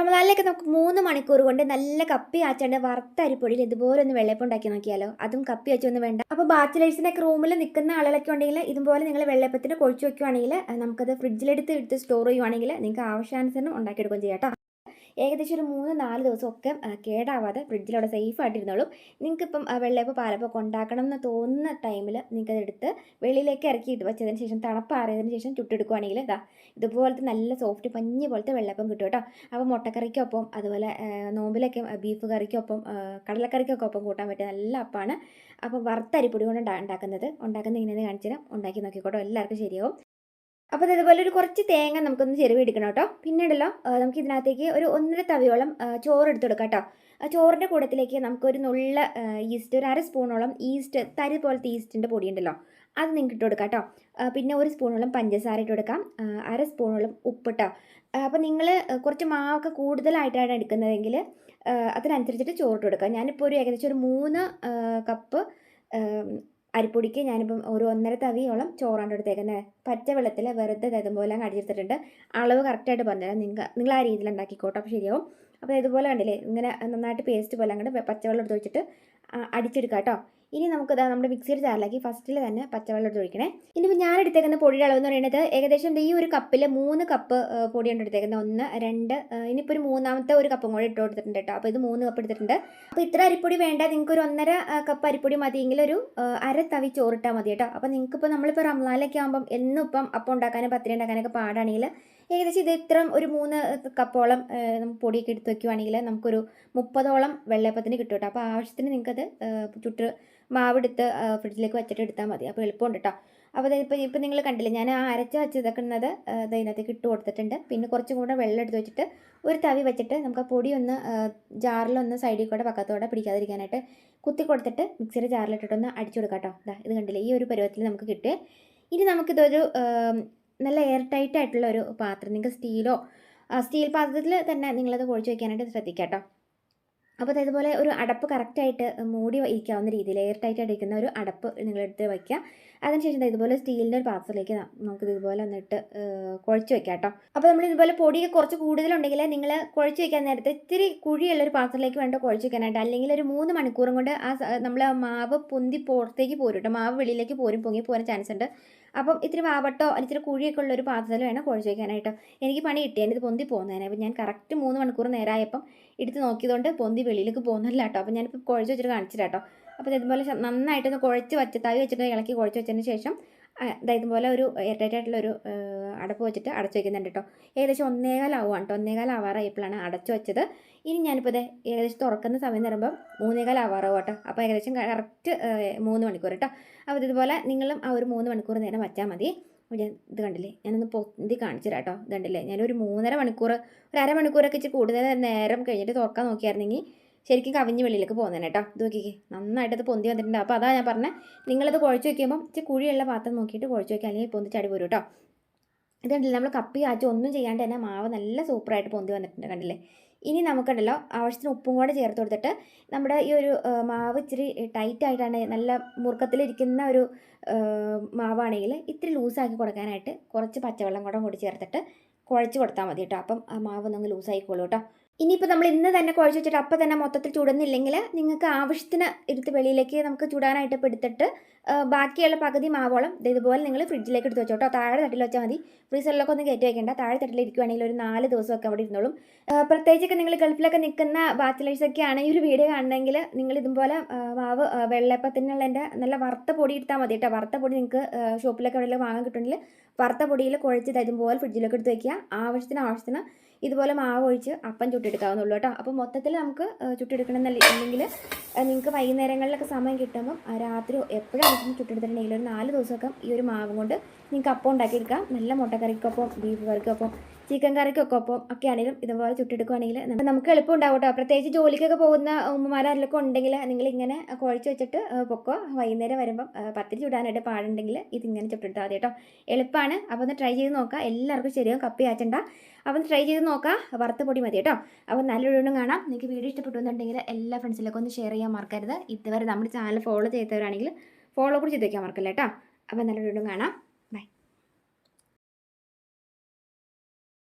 റമദാനിലേക്ക് നമുക്ക് മൂന്ന് മണിക്കൂർ കൊണ്ട് നല്ല കപ്പി ആച്ചാണ്ട് വറുത്ത അരിപ്പൊടിയിൽ ഇതുപോലെ ഒന്ന് വെള്ളയപ്പം ഉണ്ടാക്കി നോക്കിയാലോ? അതും കപ്പി വെച്ചൊന്നും വേണ്ട. അപ്പോൾ ബാച്ചിലേഴ്സിനൊക്കെ റൂമിൽ നിൽക്കുന്ന ആളുകളൊക്കെ ഉണ്ടെങ്കിൽ ഇതുപോലെ നിങ്ങൾ വെള്ളയപ്പത്തിന് കൊഴിച്ച് വെക്കുവാണെങ്കിൽ നമുക്കത് ഫ്രിഡ്ജിലെടുത്ത് എടുത്ത് സ്റ്റോർ ചെയ്യുവാണെങ്കിൽ നിങ്ങൾക്ക് ആവശ്യാനുസരണം ഉണ്ടാക്കിയെടുക്കുകയും ചെയ്യാം ഏകദേശം ഒരു മൂന്ന് നാല് ദിവസമൊക്കെ കേടാവാതെ ഫ്രിഡ്ജിലവിടെ സേഫ് ആയിട്ടിരുന്നോളും. നിങ്ങൾക്ക് ഇപ്പം വെള്ളയപ്പം പാലപ്പം ഉണ്ടാക്കണം എന്ന് തോന്നുന്ന ടൈമിൽ നിങ്ങൾക്ക് അതെടുത്ത് വെളിയിലേക്ക് ഇറക്കി ഇട്ട് വെച്ചതിന് ശേഷം തണുപ്പാറിയതിന് ശേഷം ചുട്ടെടുക്കുവാണെങ്കിൽ ഇതാ ഇതുപോലത്തെ നല്ല സോഫ്റ്റ് പഞ്ഞി പോലത്തെ വെള്ളപ്പം കിട്ടും കേട്ടോ. അപ്പോൾ മുട്ടക്കറിക്കൊപ്പം അതുപോലെ നോമ്പിലൊക്കെ ബീഫ് കറിക്കൊപ്പം കടലക്കറിക്കൊക്കെ ഒപ്പം കൂട്ടാൻ പറ്റിയ നല്ല അപ്പമാണ് അപ്പോൾ വറുത്തരിപ്പൊടി കൊണ്ട് ഉണ്ടാ- ഉണ്ടാക്കുന്നത്. ഉണ്ടാക്കുന്നത് ഇങ്ങനെ കാണിച്ചു തരാം ഉണ്ടാക്കി നോക്കിക്കോട്ടോ. എല്ലാവർക്കും ശരിയാവും. അപ്പോൾ ഇതുപോലെ ഒരു കുറച്ച് തേങ്ങ നമുക്കൊന്ന് ചെരുവ് എടുക്കണം കേട്ടോ. പിന്നെ ഉണ്ടല്ലോ നമുക്ക് ഇതിനകത്തേക്ക് ഒരു ഒന്നര തവിയോളം ചോറ് എടുത്ത് കൊടുക്കാം കേട്ടോ. ആ ചോറിന്റെ കൂടത്തിലേക്ക് നമുക്കൊരു നുള്ള ഈസ്റ്റ് ഒരു അര സ്പൂണോളം ഈസ്റ്റ് തരി പോലത്തെ ഈസ്റ്റിന്റെ പൊടി ഉണ്ടല്ലോ അത് നിങ്ങൾക്ക് ഇട്ട് കൊടുക്കാം കേട്ടോ. പിന്നെ ഒരു സ്പൂണോളം പഞ്ചസാര ഇട്ട് കൊടുക്കാം അര സ്പൂണോളം ഉപ്പിട്ടോ അപ്പോൾ നിങ്ങൾ കുറച്ച് മാവൊക്കെ കൂടുതലായിട്ടാണ് എടുക്കുന്നതെങ്കിൽ അതിനനുസരിച്ചിട്ട് ചോറിട്ട് കൊടുക്കുക ഞാനിപ്പോൾ ഒരു ഏകദേശം ഒരു മൂന്ന് കപ്പ് അരിപ്പൊടിക്ക് ഞാനിപ്പം ഒരു ഒന്നര തവിയോളം ചോറാണ് എടുത്തേക്കുന്നത്. പച്ച വെള്ളത്തിൽ വെറുതെ അങ്ങ് അടിച്ചെടുത്തിട്ടുണ്ട്. അളവ് കറക്റ്റായിട്ട് പറഞ്ഞുതരാം. നിങ്ങൾ നിങ്ങൾ ആ രീതിയിൽ ഉണ്ടാക്കിക്കോട്ടോ. അപ്പോൾ ശരിയാവും. അപ്പോൾ ഇതുപോലെ കണ്ടില്ലേ? ഇങ്ങനെ നന്നായിട്ട് പേസ്റ്റ് പോലെ അങ്ങോട്ട് പച്ചവെള്ളം എടുത്ത് വെച്ചിട്ട് അടിച്ചെടുക്കാം കേട്ടോ ഇനി നമുക്ക് നമ്മുടെ മിക്സിയുടെ ചാറിലാക്കി ഫസ്റ്റിൽ തന്നെ പച്ചവെള്ളം എടുത്ത് ഒഴിക്കണേ. ഇനിയിപ്പോൾ ഞാൻ എടുത്തേക്കുന്ന പൊടിയുടെ അളവ് എന്ന് പറയുന്നത് ഏകദേശം ഈ ഒരു കപ്പിൽ മൂന്ന് കപ്പ് പൊടിയാണ് എടുത്തേക്കുന്നത്. ഒന്ന് രണ്ട് ഇനിയിപ്പോൾ ഒരു മൂന്നാമത്തെ ഒരു കപ്പും കൂടെ ഇട്ട് കൊടുത്തിട്ടുണ്ട് കേട്ടോ. അപ്പോൾ ഇത് മൂന്ന് കപ്പ് എടുത്തിട്ടുണ്ട്. അപ്പോൾ ഇത്ര അരിപ്പൊടി വേണ്ട. നിങ്ങൾക്ക് ഒരു ഒന്നര കപ്പ് അരിപ്പൊടി മതിയെങ്കിൽ ഒരു അര തവി ചോറിട്ടാൽ മതി കേട്ടോ. അപ്പോൾ നിങ്ങൾക്ക് ഇപ്പോൾ നമ്മളിപ്പോൾ റംലാലൊക്കെ ആകുമ്പം എന്നും ഇപ്പം അപ്പം ഉണ്ടാക്കാനും പത്തിരി ഉണ്ടാക്കാനൊക്കെ പാടാണെങ്കിൽ ഏകദേശം ഇത് ഇത്ര ഒരു മൂന്ന് കപ്പോളം നമുക്ക് പൊടിയൊക്കെ എടുത്ത് വെക്കുവാണെങ്കിൽ നമുക്കൊരു മുപ്പതോളം വെള്ളയപ്പത്തിന് കിട്ടും കേട്ടോ. അപ്പോൾ ആവശ്യത്തിന് നിങ്ങൾക്കത് ചുട്ട് മാവെടുത്ത് ഫ്രിഡ്ജിലേക്ക് വെച്ചിട്ട് എടുത്താൽ മതി. അപ്പോൾ എളുപ്പമുണ്ട് കേട്ടോ അപ്പോൾ ഇപ്പോൾ ഇപ്പോൾ നിങ്ങൾ കണ്ടില്ലേ ഞാൻ അരച്ച് ഇതാക്കുന്നത് അതിനകത്തേക്ക് ഇട്ട് കൊടുത്തിട്ടുണ്ട്. പിന്നെ കുറച്ചും കൂടെ വെള്ളം എടുത്ത് വെച്ചിട്ട് ഒരു തവി വെച്ചിട്ട് നമുക്ക് ആ പൊടി ഒന്ന് ജാറിലൊന്ന് സൈഡിൽ കൂടെ പക്കത്തോടെ പിടിക്കാതിരിക്കാനായിട്ട് കുത്തി കൊടുത്തിട്ട് മിക്സിയുടെ ജാറിലിട്ടിട്ടൊന്ന് അടിച്ചു കൊടുക്കാം കേട്ടോ ഇതാ കണ്ടില്ലേ ഈ ഒരു പരുവത്തിൽ നമുക്ക് കിട്ടുക ഇനി നമുക്കിതൊരു നല്ല എയർ ടൈറ്റ് ആയിട്ടുള്ള ഒരു പാത്രം നിങ്ങൾക്ക് സ്റ്റീലോ സ്റ്റീൽ പാത്രത്തിൽ തന്നെ നിങ്ങളത് കുഴച്ച് വയ്ക്കാനായിട്ട് ശ്രദ്ധിക്കാം കേട്ടോ അപ്പോൾ ഇതുപോലെ ഒരു അടപ്പ് കറക്റ്റായിട്ട് മൂടി ഇരിക്കാവുന്ന രീതിയിൽ എയർ ടൈറ്റ് ആയിട്ട് ഇരിക്കുന്ന ഒരു അടപ്പ് നിങ്ങളെടുത്ത് വയ്ക്കുക. അതിനുശേഷം ഇതുപോലെ സ്റ്റീലിന്റെ ഒരു പാത്രത്തിലേക്ക് നമുക്ക് ഇതുപോലെ ഒന്നിട്ട് കുഴച്ച് വെക്കാം കേട്ടോ. അപ്പോൾ നമ്മൾ ഇതുപോലെ പൊടിയൊക്കെ കുറച്ച് കൂടുതലുണ്ടെങ്കിൽ നിങ്ങൾ കുഴച്ച് വെക്കാൻ നേരത്തെ ഇത്തിരി കുഴിയുള്ള ഒരു പാത്രത്തിലേക്ക് വേണ്ട കുഴച്ച് വെക്കാനായിട്ട് അല്ലെങ്കിൽ ഒരു മൂന്ന് മണിക്കൂറും കൊണ്ട് ആ നമ്മൾ മാവ് പൊന്തി പുറത്തേക്ക് പോരും കേട്ടോ. മാവ് വെളിയിലേക്ക് പോരും പൊങ്ങി പോകാൻ ചാൻസ് ഉണ്ട്. അപ്പം ഇത്തിരി വാവട്ടോ അല്ലെങ്കിൽ ഇത്തിരി കുഴിയൊക്കെ ഉള്ള ഒരു പാത്രത്തിൽ വേണം കുഴച്ച് വെക്കാനായിട്ട് എനിക്ക് പണി കിട്ടിയത് ഇത് പൊന്തി പോകുന്നതിന് അപ്പം ഞാൻ കറക്റ്റ് മൂന്ന് മണിക്കൂർ നേരമായപ്പം എടുത്ത് നോക്കിയതുകൊണ്ട് പൊന്തി വെളിയിലേക്ക് പോകുന്നില്ല കേട്ടോ അപ്പം ഞാനിപ്പോൾ കുഴച്ച് വെച്ചിട്ട് കാണിച്ചില്ല കേട്ടോ അപ്പോൾ ഇതുപോലെ നന്നായിട്ടൊന്ന് കുഴച്ച് വച്ച് തവി വെച്ചിട്ട് ഇളക്കി കുഴച്ച് വെച്ചതിന് ശേഷം അതായത് ഇതുപോലെ ഒരു എയർടൈറ്റ് അടപ്പ് വെച്ചിട്ട് അടച്ചു വെക്കുന്നുണ്ട് കേട്ടോ ഏകദേശം ഒന്നേകാലാവുകയാണ് കേട്ടോ ഒന്നേകാലാവാറായപ്പോഴാണ് അടച്ചു വെച്ചത്. ഇനി ഞാനിപ്പോൾ ഇത് ഏകദേശം തുറക്കുന്ന സമയം തരുമ്പം മൂന്നേകാലാവാറാവും കേട്ടോ അപ്പോൾ ഏകദേശം കറക്റ്റ് മൂന്ന് മണിക്കൂർ കേട്ടോ അപ്പോൾ ഇതുപോലെ നിങ്ങളും ആ ഒരു മൂന്ന് മണിക്കൂർ നേരം വച്ചാൽ മതി. അപ്പോൾ ഞാൻ ഇത് കണ്ടില്ലേ? ഞാനൊന്ന് പൊന്തി കാണിച്ചു തരാം കേട്ടോ ഇത് കണ്ടില്ലേ? ഞാനൊരു മൂന്നര മണിക്കൂർ ഒരു അരമണിക്കൂറൊക്കെ ഇച്ചിരി കൂടുതൽ നേരം കഴിഞ്ഞിട്ട് തുറക്കാൻ നോക്കിയായിരുന്നെങ്കിൽ ശരിക്കും കവിഞ്ഞ് വെളിയിലേക്ക് പോകുന്നതന്നെ കേട്ടോ. ഇത് നോക്കിക്കേ. നന്നായിട്ട് അത് പൊന്തി വന്നിട്ടുണ്ട്. അപ്പോൾ അതാ ഞാൻ പറഞ്ഞത് നിങ്ങളത് കുഴച്ച് വയ്ക്കുമ്പോൾ ഇച്ചിരി കുഴിയുള്ള പാത്രം നോക്കിയിട്ട് കുഴച്ച് വയ്ക്കുക അല്ലെങ്കിൽ പൊന്തി ചടി പോരും കേട്ടോ. ഇത് കണ്ടില്ലേ? നമ്മൾ കപ്പി കാച്ചി ഒന്നും ചെയ്യാണ്ട് തന്നെ മാവ് നല്ല സൂപ്പറായിട്ട് പൊന്തി വന്നിട്ടുണ്ട് കണ്ടില്ലേ? ഇനി നമുക്കുണ്ടല്ലോ ആവശ്യത്തിന് ഉപ്പും കൂടെ ചേർത്ത് കൊടുത്തിട്ട് നമ്മുടെ ഈ ഒരു മാവ് ഇച്ചിരി ടൈറ്റായിട്ടാണ് നല്ല മുറുക്കത്തിലിരിക്കുന്ന ഒരു മാവാണെങ്കിൽ ഇത്തിരി ലൂസാക്കി കൊടുക്കാനായിട്ട് കുറച്ച് പച്ചവെള്ളം കൂടെ കൂടി ചേർത്തിട്ട് കുഴച്ച് കൊടുത്താൽ മതി കേട്ടോ. അപ്പം ആ മാവ് ഒന്ന് ലൂസായിക്കോളൂ കേട്ടോ. ഇനിയിപ്പോൾ നമ്മൾ ഇന്ന് തന്നെ കുഴച്ച് വെച്ചിട്ട് അപ്പം തന്നെ മൊത്തത്തിൽ ചുടുന്നില്ലെങ്കിൽ നിങ്ങൾക്ക് ആവശ്യത്തിന് എടുത്ത് വെളിയിലേക്ക് നമുക്ക് ചുടാനായിട്ട് ഇപ്പോൾ എടുത്തിട്ട് ബാക്കിയുള്ള പകുതി മാവോളം ഇതുപോലെ നിങ്ങൾ ഫ്രിഡ്ജിലേക്ക് എടുത്ത് വെച്ചോട്ടോ. താഴെ തട്ടിൽ വെച്ചാൽ മതി. ഫ്രീസറിലൊക്കെ ഒന്ന് കയറ്റി വെക്കേണ്ട. താഴെ തട്ടിൽ ഇരിക്കുവാണെങ്കിൽ ഒരു നാല് ദിവസമൊക്കെ അവിടെ ഇരുന്നോളും. പ്രത്യേകിച്ചൊക്കെ നിങ്ങൾ ഗൾഫിലൊക്കെ നിൽക്കുന്ന ബാച്ചിലേഴ്സൊക്കെ ആണ് ഈ ഒരു വീഡിയോ കാണണമെങ്കിൽ നിങ്ങൾ ഇതുപോലെ മാവ് വെള്ളപ്പത്തിനുള്ള എന്റെ നല്ല വറുത്ത പൊടി എടുത്താൽ മതി കേട്ടോ. വറുത്ത പൊടി നിങ്ങൾക്ക് ഷോപ്പിലൊക്കെ എവിടെയെങ്കിലും വാങ്ങാൻ കിട്ടുമെങ്കിൽ വറുത്ത പൊടിയിൽ കുഴച്ച് ഇതുപോലെ ഫ്രിഡ്ജിലൊക്കെ എടുത്ത് വയ്ക്കുക ആവശ്യത്തിന് ആവശ്യത്തിന് ഇതുപോലെ മാവ് ഒഴിച്ച് അപ്പം ചുട്ടെടുക്കാവുന്നുള്ളൂ കേട്ടോ. അപ്പോൾ മൊത്തത്തിൽ നമുക്ക് ആ, ചുട്ടെടുക്കണമെന്നില്ലെങ്കിൽ നിങ്ങൾക്ക് വൈകുന്നേരങ്ങളിലൊക്കെ സമയം കിട്ടുമ്പം രാത്രി എപ്പോഴാണെങ്കിലും ചുട്ടെടുത്തിട്ടുണ്ടെങ്കിൽ ഒരു നാല് ദിവസമൊക്കെ ഈ ഒരു മാവും കൊണ്ട് നിങ്ങൾക്ക് അപ്പം ഉണ്ടാക്കിയെടുക്കാം. നല്ല മുട്ടക്കറിക്കൊപ്പം ബീഫ് കറിക്കൊപ്പം ചിക്കൻ കറിക്കൊക്കെ ഒപ്പം ഒക്കെ ആണെങ്കിലും ഇതുപോലെ ചുട്ടെടുക്കുകയാണെങ്കിൽ നമുക്ക് എളുപ്പം ഉണ്ടാവും കേട്ടോ പ്രത്യേകിച്ച് ജോലിക്കൊക്കെ പോകുന്ന ഉമ്മമാരാരിലൊക്കെ ഉണ്ടെങ്കിൽ നിങ്ങൾ ഇങ്ങനെ കുഴച്ച് വെച്ചിട്ട് പൊക്കോ? വൈകുന്നേരം വരുമ്പം പത്തിരി ചുടാനായിട്ട് പാടുണ്ടെങ്കിൽ ഇതിങ്ങനെ ചുട്ടെടുത്താൽ മതി കേട്ടോ. എളുപ്പമാണ് അപ്പോൾ ഒന്ന് ട്രൈ ചെയ്ത് നോക്കാം. എല്ലാവർക്കും ശരിയാവും. കപ്പി ആച്ചണ്ട അപ്പോൾ ട്രൈ ചെയ്ത് നോക്കാം. വറുത്ത പൊടി മതി കേട്ടോ. അപ്പോൾ നല്ലൊരു വീണ്ടും കാണാം. നിങ്ങൾക്ക് വീഡിയോ ഇഷ്ടപ്പെട്ടുണ്ടെങ്കിൽ എല്ലാ ഫ്രണ്ട്സിലൊക്കെ ഒന്ന് ഷെയർ ചെയ്യാൻ മറക്കരുത്. ഇതുവരെ നമ്മുടെ ചാനൽ ഫോളോ ചെയ്തവരാണെങ്കിൽ ഫോളോ കൂടി ചെയ്ത് വയ്ക്കാൻ മറക്കില്ല കേട്ടോ. അപ്പോൾ നല്ലൊരു വീണ്ടും കാണാം.